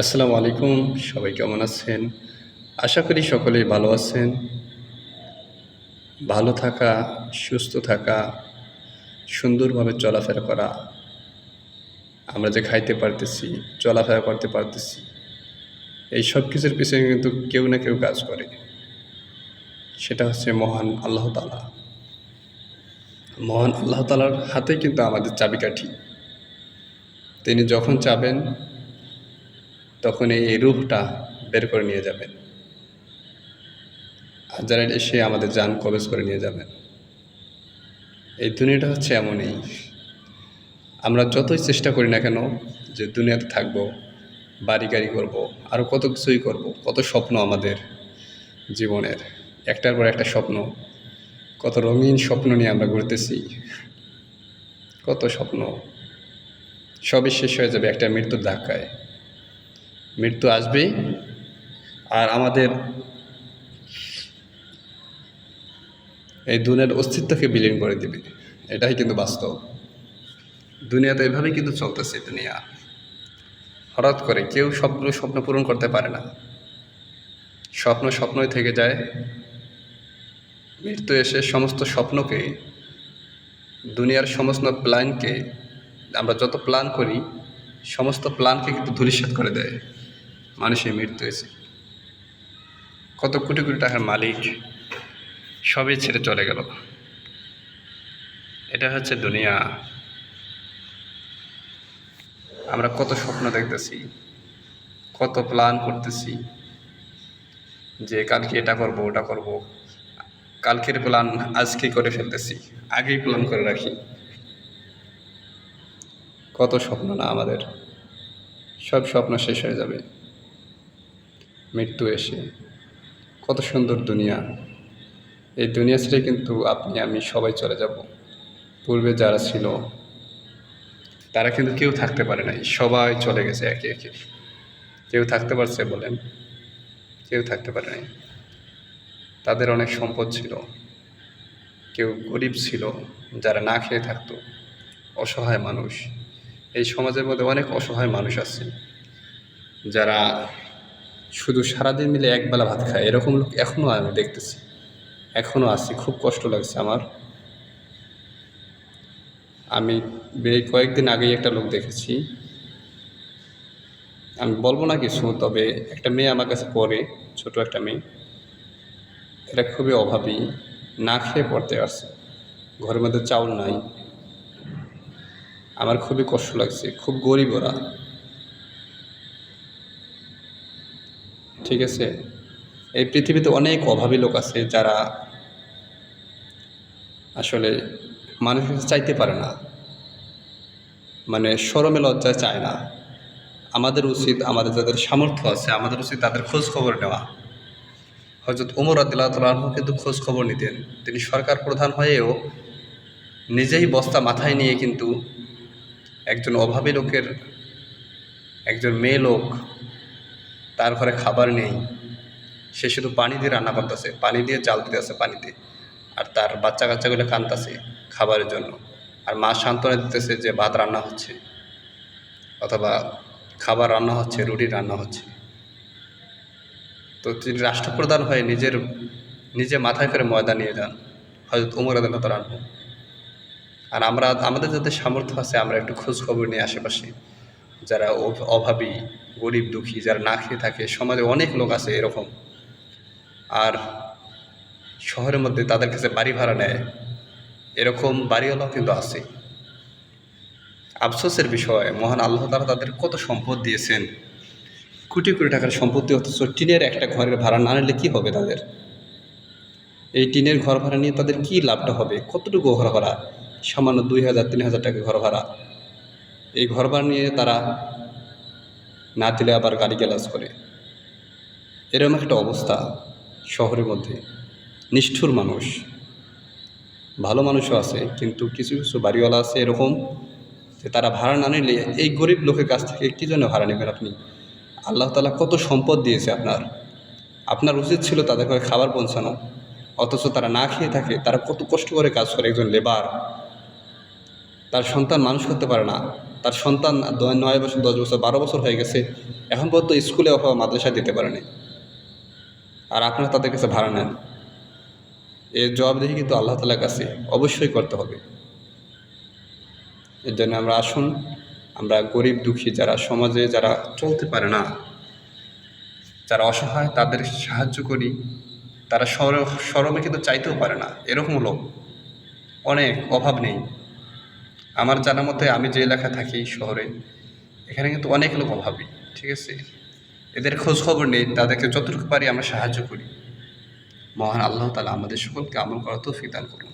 আসসালামু আলাইকুম, সবাই কেমন আছেন? আশা করি সকলেই ভালো আছেন। ভালো থাকা, সুস্থ থাকা, সুন্দরভাবে চলাফেরা করা, আমরা যে খাইতে পারতেছি, চলাফেরা করতে পারতেছি, এই সব কিছুর পিছনে কিন্তু কেউ না কেউ কাজ করে। সেটা হচ্ছে মহান আল্লাহ তালা মহান আল্লাহ তালার হাতে কিন্তু আমাদের চাবিকাঠি। তিনি যখন চাবেন তখন এই রূহটা বের করে নিয়ে যাবেন আজারাইল এসে আমাদের যান কবেজ করে নিয়ে যাবেন এই দুনিয়াটা হচ্ছে এমনই। আমরা যতই চেষ্টা করি না কেন যে দুনিয়াতে থাকব, বাড়ি গাড়ি করব আরও কত কিছুই করব, কত স্বপ্ন আমাদের জীবনের। একটার পর একটা স্বপ্ন। কত রঙিন স্বপ্ন নিয়ে আমরা ঘুরতেছি। কত স্বপ্ন। সবই শেষ হয়ে যাবে একটা মৃত্যুর ধাক্কায়। মৃত্যু আসবেই। আর আমাদের এই দুনিয়ার অস্তিত্বকে বিলীন করে দিবে। এটাই কিন্তু বাস্তব। দুনিয়াতে এভাবেই কিন্তু চলতেছে দুনিয়া হঠাৎ করে কেউ সবগুলো স্বপ্ন পূরণ করতে পারে না। স্বপ্ন স্বপ্নই থেকে যায়। মৃত্যু এসে সমস্ত স্বপ্নকে, দুনিয়ার সমস্ত প্ল্যানকে আমরা যত প্ল্যান করি, সমস্ত প্ল্যানকে কিন্তু ধূলিসাৎ করে দেয়। মানুষের মৃত্যু হয়েছে। কত কোটি কোটি টাকার মালিক সবই ছেড়ে চলে গেল। এটা হচ্ছে দুনিয়া। আমরা কত স্বপ্ন দেখতেছি, কত প্ল্যান করতেছি যে কালকে এটা করব, ওটা করব। কালকের প্ল্যান আজকে করে ফেলতেছি, আগেই প্ল্যান করে রাখি। কত স্বপ্ন না আমাদের। সব স্বপ্ন শেষ হয়ে যাবে। মৃত্যু এসে। কত সুন্দর দুনিয়া। এই দুনিয়া ছেড়ে কিন্তু আপনি, আমি সবাই চলে যাব। পূর্বে যারা ছিল, তারা কিন্তু কেউ থাকতে পারে নাই। সবাই চলে গেছে একে একে। কেউ থাকতে পারছে বলেন, কেউ থাকতে পারে নাই। তাদের অনেক সম্পদ ছিল। কেউ গরিব ছিল, যারা না খেয়ে থাকতো। অসহায় মানুষ। এই সমাজের মধ্যে অনেক অসহায় মানুষ আছে, যারা শুধু সারাদিন মিলে একবেলা ভাত খায়, এরকম লোক এখনও আমি দেখতেছি। এখনও আছি, খুব কষ্ট লাগছে আমার। আমি বে- কয়েকদিন আগেই একটা লোক দেখেছি। আমি বলব না কিছু, তবে একটা মেয়ে আমার কাছে পড়ে, ছোট একটা মেয়ে। এটা খুবই অভাবী, না খেয়ে পড়তে আসছে ঘরের মধ্যে চাউল নাই। আমার খুবই কষ্ট লাগছে, খুব গরিব ওরা। ঠিক আছে? এই পৃথিবীতে অনেক অভাবী লোক আছে যারা আসলে মানুষের চাইতে পারে না। মানে সরমে লজ্জায় চায় না। আমাদের উচিত আমাদের যাদের সামর্থ্য আছে, আমাদের উচিত তাদের খোঁজ খবর নেওয়া। হজরত উমর আদিল্লাহ কিন্তু খোঁজ খবর নিতেন। তিনি সরকার প্রধান হয়েও নিজেই বস্তা মাথায় নিয়ে কিন্তু একজন অভাবী লোকের, একজন মেয়ে লোক তার ঘরে খাবার নেই। সে শুধু পানি দিয়ে রান্না করতেছে, পানি দিয়ে চাল দিতেছে পানিতে। আর তার বাচ্চা কাচ্চাগুলো কাঁদতেছে খাবারের জন্য। আর মা সান্ত্বনা দিতেছে যে ভাত রান্না হচ্ছে। অথবা খাবার রান্না হচ্ছে, রুটি রান্না হচ্ছে। তো তিনি রাষ্ট্রপ্রধান হয়ে নিজের, নিজে মাথায় করে ময়দা নিয়ে যান। হয়তো উমর আদালত রান্না আর আমরা, আমাদের যাদের সামর্থ্য আছে, আমরা একটু খোঁজ খবর নিই আশেপাশে যারা অভাবী, গরিব, দুঃখী, যারা না খেয়ে থাকে, সমাজে অনেক লোক আছে এরকম। আর শহরের মধ্যে তাদের কাছে বাড়ি ভাড়া নেয়, এরকম বাড়িওয়ালাও কিন্তু আছে। আফসোসের বিষয়, মহান আল্লাহ তারা তাদের কত সম্পদ দিয়েছেন। কোটি কোটি টাকার সম্পত্তি, অথচ টিনের একটা ঘরের ভাড়া না নিলে কী হবে তাদের? এই টিনের ঘর ভাড়া নিয়ে তাদের কী লাভটা হবে? কতটুকু ঘর ভাড়া? সামান্য দুই হাজার, তিন হাজার টাকা ঘর ভাড়া। এই ঘর ভাড়া নিয়ে তারা না দিলে আবার গাড়ি গ্যালাজ করে। এরকম একটা অবস্থা শহরের মধ্যে। নিষ্ঠুর মানুষ। ভালো মানুষও আছে, কিন্তু কিছু কিছু বাড়িওয়ালা আছে এরকম যে তারা ভাড়া না নিলে এই গরিব লোকের কাছ থেকে কী জন্য ভাড়া নেবেন আপনি? আল্লাহ তালা কত সম্পদ দিয়েছে আপনার। আপনার উচিত ছিল তাদের ঘরে খাবার পৌঁছানো। অথচ তারা না খেয়ে থাকে, তারা কত কষ্ট করে কাজ করে, একজন লেবার তার সন্তান মানুষ করতে পারে না। তার সন্তান নয় বছর, দশ বছর, বারো বছর হয়ে গেছে, এখন পর্যন্ত স্কুলে অথবা মাদ্রাসায় দিতে পারেনি। আর আপনারা তাদের কাছে ভাড়া নেন। এর জবাবদিহি কিন্তু আল্লাহ তালার কাছে অবশ্যই করতে হবে। এর জন্য আমরা আসুন, আমরা গরিব দুঃখী যারা সমাজে যারা চলতে পারে না, যারা অসহায় তাদের সাহায্য করি। তারা সর, সরমে কিন্তু চাইতেও পারে না। এরকম লোক অনেক অভাব নেই। আমার জানা মতে আমি যে এলাকায় থাকি শহরে, এখানে কিন্তু অনেক লোক অভাবী, ঠিক আছে? এদের খোঁজ খবর নেই, তাদেরকে যতটুকু পারি আমরা সাহায্য করি। মহান আল্লাহ তালা আমাদের সকলকে আমল করা তো দান করুন।